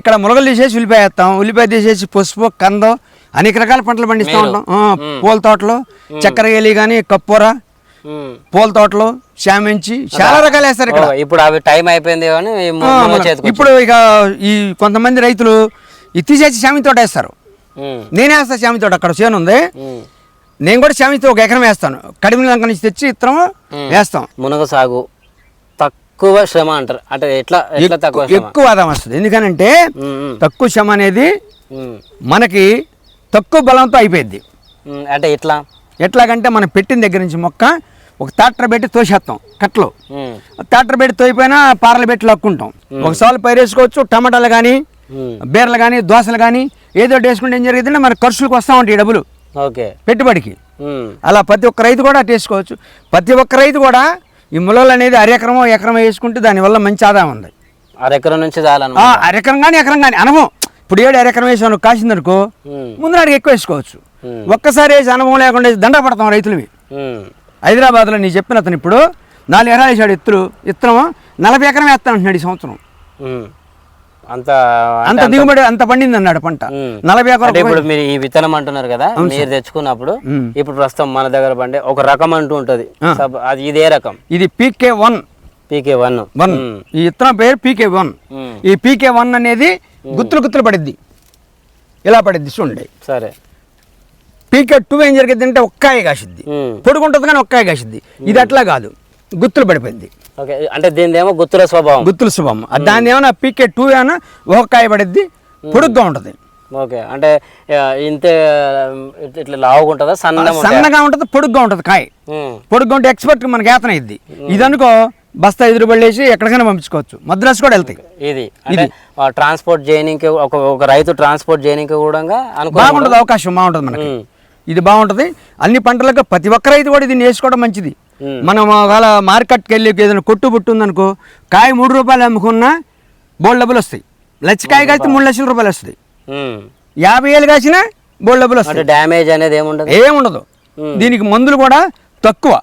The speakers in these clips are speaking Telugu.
ఇక్కడ మొలకలు తీసేసి ఉల్లిపాయ వేస్తాం. ఉల్లిపాయ తీసేసి పసుపు కందం అనేక రకాల పంటలు పండిస్తూ? ఉంటాం. పూల తోటలు చక్కెర గేలి కానీ కప్పూర. పూల తోటలు శామించి చాలా రకాలు వేస్తారు ఇక్కడ. ఇప్పుడు అవి టైం అయిపోయింది ఇప్పుడు ఇక ఈ కొంతమంది రైతులు ఇది తీసేసి శామి తోట వేస్తారు. నేనే వేస్తా శామి తోట. అక్కడ చేను ఉంది. నేను కూడా శామితో ఒక ఎకరం వేస్తాను. కడిమి లంక నుంచి తెచ్చి ఇత్తనం వేస్తాం. మునగ సాగు. తక్కువ శ్రమ అంటారు. అంటే ఎట్లా ఎట్లా తక్కువ ఎక్కువ ఆదాయం వస్తుంది. ఎందుకనంటే తక్కువ శ్రమ అనేది మనకి తక్కువ బలంతో అయిపోయింది అంటే ఎట్లా? ఎట్లాగంటే మనం పెట్టిన దగ్గర నుంచి మొక్క ఒక ట్రాక్టర్ పెట్టి తోసేస్తాం కట్టలో. ఉమ్, ట్రాక్టర్ పెట్టి తోయిపోయినా పారలు పెట్టి లాక్కుంటాం. ఒకసారి పైరేసుకోవచ్చు టమాటాలు కానీ బీరలు కానీ దోసలు కానీ ఏదో వేసుకుంటే ఏం జరిగిందంటే మన ఖర్చులకు వస్తూ ఉంటాయి డబ్బులు. ఓకే. పెట్టుబడికి. అలా ప్రతి ఒక్క రైతు కూడా అటు వేసుకోవచ్చు ప్రతి ఒక్క రైతు కూడా ఈ ములలు అనేది అరెకరమో ఎకరమో వేసుకుంటే దానివల్ల మంచి ఆదాయం ఉంది. అరెకరం నుంచి అరెకరం కానీ ఎకరం కానీ అనుభవం ఇప్పుడు ఏడు ఎకరం వేసాను కాసిందనుకో ఉమ్, ముందు నాడికి ఎక్కువ వేసుకోవచ్చు. ఒక్కసారి వేసి అనుభవం లేకుండా దండ పడతాం రైతులవి హైదరాబాద్లో నీ చెప్పిన అతను ఇప్పుడు నాలుగు ఎకరాలు వేసాడు ఎత్తులు ఇత్తనం నలభై ఎకరం వేస్తాను అంటున్నాడు ఈ సంవత్సరం. అంత అంత దిగుబడి అంత పండింది అన్నాడు పంట. నలభై ఎకరం ఇప్పుడు మీరు ఈ విత్తనం అంటున్నారు కదా మీరు తెచ్చుకున్నప్పుడు. ఇప్పుడు ప్రస్తుతం మన దగ్గర పండే ఒక రకం అంటూ ఉంటది. అది ఇదే రకం. ఇది PK one. PK one. One. ఈ ఇత్తనం పేరు పీకే వన్. ఈ పీకే వన్ అనేది గుత్తులు గుత్తులు పడిద్ది. ఇలా పడిద్ది చూడండి. సరే. పీకే టూ ఏం జరిగింది అంటే ఒక్కాయ కాసిద్ది. పొడుగుంటుంది కానీ ఒక్కాయ కాసిద్ది. ఇది అట్లా కాదు. గుత్తులు పడిపోయింది ఓకే అంటే దీనిదేమో గుత్తుల స్వభావం. గుత్తుల శుభం దాన్ని ఏమైనా పీకే టూ ఏమైనా ఒక్కాయ పడిద్ది పొడుగ్గా ఉంటుంది. ఓకే అంటే ఇంతే ఇట్- ఇట్లా లావుగా సన్నగా? సన్నగా ఉంటుంది పొడుగ్గా ఉంటుంది కాయ. పొడుగ్గా ఉంటే ఎక్స్పర్ట్ మనకి ఏతన ఇద్ది. ఇది అనుకో బస్తా ఎదురు పడేసి ఎక్కడికైనా పంపించుకోవచ్చు. మద్రాసు కూడా వెళ్తాయి. ఇది. అంటే ట్రాన్స్పోర్ట్ చేయడానికి ఒక ఒక రైతు ట్రాన్స్పోర్ట్ చేయడానికి కూడా బాగుంటుంది అవకాశం బాగుంటుంది మనకి. ఇది బాగుంటుంది. అన్ని పంటలకు ప్రతి ఒక్క రైతు కూడా దీన్ని వేసుకోవడం మంచిది. మనం ఒకవేళ మార్కెట్కి వెళ్ళి ఏదైనా కొట్టు బుట్టు ఉందనుకో కాయ మూడు రూపాయలు అమ్ముకున్నా బోల్డ్ డబ్బులు వస్తాయి. లచ్చకాయ కాస్తే మూడు లక్షల రూపాయలు వస్తాయి. ఉమ్. యాభై ఏళ్ళు కాసినా బోల్డ్ డబ్బులు వస్తాయి. డ్యామేజ్ అనేది ఏముండదు? ఏముండదు. దీనికి మందులు కూడా తక్కువ.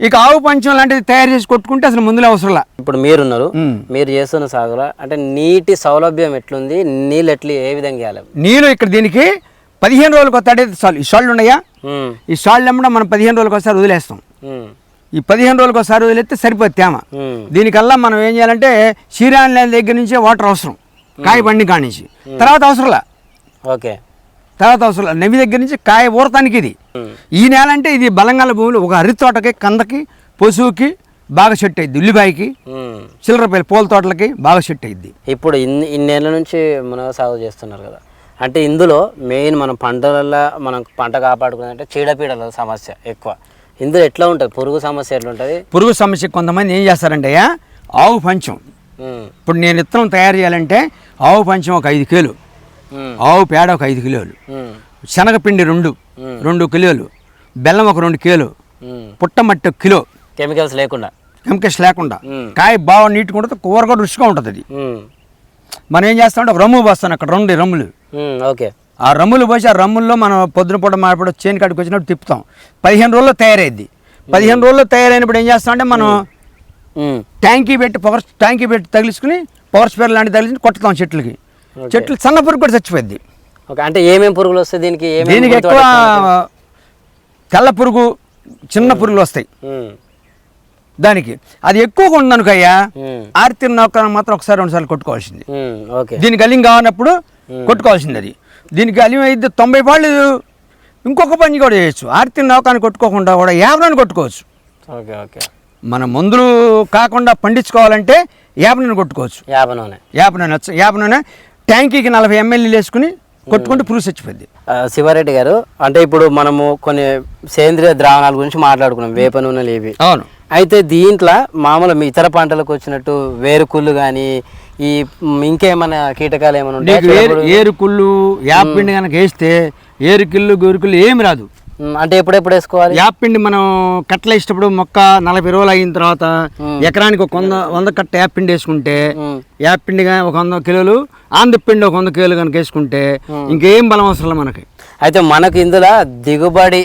ఇక ఆవు పంచం లాంటిది తయారు చేసి కొట్టుకుంటే అసలు మందులు అవసరంలా ఇప్పుడు మీరున్నారు. మీరు చేస్తున్న సాగులో అంటే నీటి సౌలభ్యం ఎట్లుంది? నీళ్ళు ఎట్లు ఏ విధంగా నీళ్ళు ఇక్కడ దీనికి పదిహేను రోజులకు వస్తాడే సాల్ ఈ సాళ్ళు ఉన్నాయా? ఈ సాళ్ళు అమ్మడం మనం పదిహేను రోజులకు ఒకసారి వదిలేస్తాం. ఈ పదిహేను రోజులకు ఒకసారి వదిలేస్తే సరిపోద్ది తేమ. దీనికల్లా మనం ఏం చేయాలంటే శ్రీరామ్ నేల దగ్గర నుంచే వాటర్ అవసరం. కాయ బండి కాడి నుంచి. తర్వాత అవసరంలా? ఓకే. తర్వాత అవసరం నెవి దగ్గర నుంచి కాయ ఊరటానికి ఇది. ఈ నేల అంటే ఇది బలంగాల భూములు ఒక అరటి తోటకి కందకి పశువుకి బాగా సెట్ అయ్యిద్ది ఉల్లిపాయకి. చిల్లరపల్లి పూల తోటలకి బాగా సెట్ అయ్యిద్ది ఇప్పుడు ఇన్ని ఇన్నేళ్ళ నుంచి మునగ సాగు చేస్తున్నారు కదా. అంటే ఇందులో మెయిన్ మనం పంటలలో మనం పంట కాపాడుకున్నదంటే చీడపీడల సమస్య ఎక్కువ. ఇందులో ఎట్లా ఉంటుంది? పురుగు సమస్య ఎట్లా ఉంటుంది? పురుగు సమస్య కొంతమంది ఏం చేస్తారంటే ఆవు పంచం. ఇప్పుడు నేను విత్తనం తయారు చేయాలంటే ఆవు పంచం ఒక ఐదు కిలోలు ఆవు పేడ ఒక ఐదు కిలోలు శనగపిండి రెండు. రెండు కిలోలు బెల్లం ఒక రెండు కిలోలు. పుట్టమట్టి ఒక కిలో. కెమికల్స్ లేకుండా. కెమికల్స్ లేకుండా. కాయ బాగా నీట్గా ఉంటుంది కూర కూడా రుచిగా ఉంటుంది అది. మనం ఏం చేస్తామంటే ఒక రమ్ము పోస్తాను అక్కడ రెండు రమ్ములు. ఓకే. ఆ రమ్ములు పోసి ఆ రమ్ముల్లో మనం పొద్దున పూట మాపడ చేను కాడికి వచ్చినప్పుడు తిప్పుతాం. పదిహేను రోజుల్లో తయారైద్ది. పదిహేను రోజుల్లో తయారైనప్పుడు ఏం చేస్తామంటే మనం ట్యాంకీ పెట్టి పవర్ ట్యాంకీ పెట్టి తగిలించుకుని పవర్ స్పేర్ లాంటివి తగిలించి కొట్టుతాం చెట్లకి. చెట్లు సన్న పురుగు కూడా చచ్చిపోద్ది ఓకే. అంటే ఏమేమి పురుగులు వస్తాయి దీనికి? దీనికి ఎక్కువ? తెల్ల పురుగు చిన్న పురుగులు వస్తాయి. దానికి. అది ఎక్కువగా ఉందనుకయ్యా ఆర్తి నౌకరం మాత్రం ఒకసారి రెండు సార్లు కొట్టుకోవాల్సింది. దీనికి అలిం కానప్పుడు కొట్టుకోవాల్సింది అది. దీనికి అలిం అయితే తొంభై పాళ్ళు ఇంకొక పని కూడా చేయొచ్చు. ఆర్తి నౌకాన్ని కొట్టుకోకుండా కూడా యాభనాన్ని కొట్టుకోవచ్చు. Okay okay. మన మందులు కాకుండా పండించుకోవాలంటే యాభనాన్ని కొట్టుకోవచ్చు. యాభై నూనె యాభనాన్ని వచ్చి యాభనాన్ని ట్యాంకీకి నలభై ఎంఎల్ఏలు వేసుకుని కొట్టుకుంటే పురుగు చచ్చిపోద్ది. ఆ, శివారెడ్డి గారు అంటే ఇప్పుడు మనము కొన్ని సేంద్రియ ద్రావణాల గురించి మాట్లాడుకున్నాం వేప నూనెలు ఇవి. అవును. అయితే దీంట్లో మామూలు మీ ఇతర పంటలకు వచ్చినట్టు వేరుకుళ్ళు కానీ ఈ ఇంకేమైనా కీటకాలు ఏమైనా ఉంటాయా ఏరుకుళ్ళు యాపిండి కనుక వేస్తే ఏరుకిళ్ళు గోరుకుళ్ళు ఏమి రాదు. అంటే ఎప్పుడెప్పుడు వేసుకోవాలి? యాపిండి మనం కట్టలు వేసేటప్పుడు మొక్క నలభై రోజులు అయిన తర్వాత ఎకరానికి ఒక వంద వంద కట్ట యాపిండి వేసుకుంటే మ్, యాపిండిగా ఒక వంద కిలోలు ఆంధ్రపిండి ఒక వంద కిలోలు కనుక వేసుకుంటే ఇంకేం బలం అవసరం మనకి. అయితే మనకు ఇందులో దిగుబడి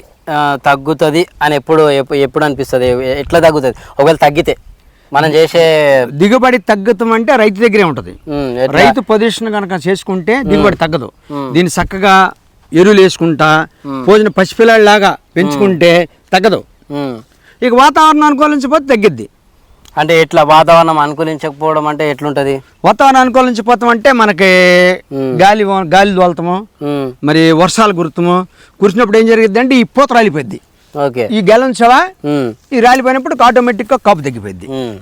తగ్గుతుంది అని ఎప్పుడు ఎప్పు- ఎప్పుడు అనిపిస్తుంది? ఎట్లా తగ్గుతుంది? ఒకవేళ తగ్గితే. మనం చేసే దిగుబడి తగ్గుతాం అంటే రైతు దగ్గరే ఉంటుంది? రైతు పొజిషన్ కనుక చేసుకుంటే దిగుబడి తగ్గదు. దీన్ని చక్కగా ఎరువులు వేసుకుంటా భోజన పసిపిల్లాడిలాగా పెంచుకుంటే తగ్గదు. ఇక వాతావరణం అనుకూలించకపోతే తగ్గిద్ది. అంటే ఎట్లా వాతావరణం అనుకూలించకపోవడం అంటే ఎట్లుంటది? వాతావరణం అనుకూలించిపోతాం అంటే మనకి గాలి గాలి దోలతము. ఉమ్, మరి వర్షాలు కురుతాము. కురిసినప్పుడు ఏం జరిగిద్ది అంటే ఈ పూత రాలిపోద్ది ఈ గెలంచవా ఉమ్, ఈ రాలిపోయినప్పుడు ఆటోమేటిక్గా కాపు తగ్గిపోద్ది ఉమ్.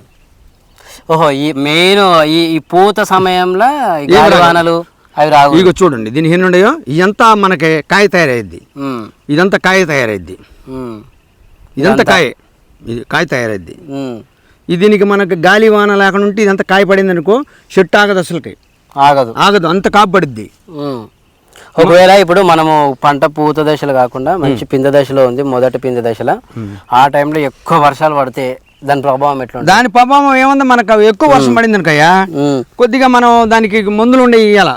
ఓహో ఈ మెయిన్ ఈ ఈ పూత సమయంలో గాలి. వానలు అవి రావు ఇగో చూడండి దీని ఎన్నుండయో ఇదంతా మనకి కాయ తయారైద్ది. ఇదంతా కాయ తయారైద్ది. ఇదంతా కాయ ఇది కాయ తయారైద్ది. ఈ దీనికి మనకి గాలి వాన లేకుండా ఉంటే ఇదంతా కాయ పడింది అనుకో చెట్టు ఆగదు అసలుకి. ఆగదు. ఆగదు అంత కాపు పడిద్ది. ఒకవేళ ఇప్పుడు మనము పంట పూత దశలో కాకుండా మంచి పింద దశలో ఉంది మొదటి పింద దశలో. ఆ టైంలో ఎక్కువ వర్షాలు పడితే దాని ప్రభావం ఎట్లుంటుంది దాని ప్రభావం ఏముంది? మనకు ఎక్కువ వర్షం పడింది అనుకయ్యా కొద్దిగా మనం దానికి మందులు ఉండే ఇయ్యాల.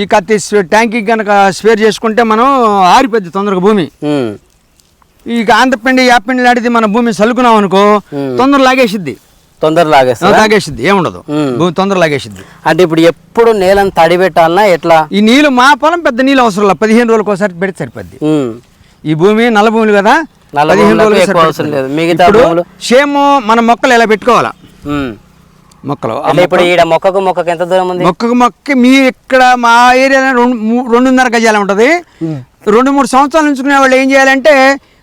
ఈ కత్తి ట్యాంకీ కనుక స్పేర్ చేసుకుంటే మనం ఆరిపోద్ది తొందరగా భూమి. ఈ ఆంధ్రపిండి యాపిండి లాంటిది మన భూమి చల్లుకున్నాం అనుకో తొందర లాగేసిద్ది. తొందర లాగేస్తా లాగేసిద్ది ఏముండదు. భూమి తొందర లాగేసిద్ది. అంటే ఇప్పుడు ఎప్పుడు నేలను తడి పెట్టాలన్నా ఎట్లా? ఈ నీళ్ళు మా పొలం పెద్ద నీళ్ళు అవసరం లేదు. పదిహేను రోజులకు ఒకసారి పెడితే సరిపోద్ది. ఈ భూమి నల్ల భూములు కదా? పదిహేను సరిపోతుంది. అవసరం లేదు. మిగతా? సేమ్ మన మొక్కలు ఎలా పెట్టుకోవాలా. మొక్కలు. ఇప్పుడు ఈడ మొక్కకు మొక్కకు ఎంత దూరం ఉంది? మొక్కకు మొక్క మీ ఇక్కడ మా ఏరియాలో రెండు రెండున్నర గజాలు ఉంటుంది. రెండు మూడు సంవత్సరాలు ఉంచుకునే వాళ్ళు ఏం చేయాలంటే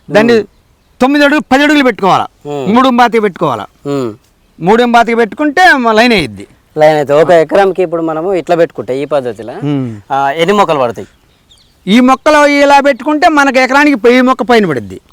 దాన్ని తొమ్మిది అడుగులు పది అడుగులు పెట్టుకోవాలా. మూడు బాతికి పెట్టుకోవాలా. మూడు బాతికి పెట్టుకుంటే లైన్ అయ్యిద్ది లైన్ అయితే ఒక ఎకరంకి ఇప్పుడు మనము ఇట్లా పెట్టుకుంటే ఈ పద్ధతిలో ఎన్ని మొక్కలు పడతాయి? ఈ మొక్కలు ఇలా పెట్టుకుంటే మనకి ఎకరానికి వెయ్యి మొక్క పైన పడుద్ది.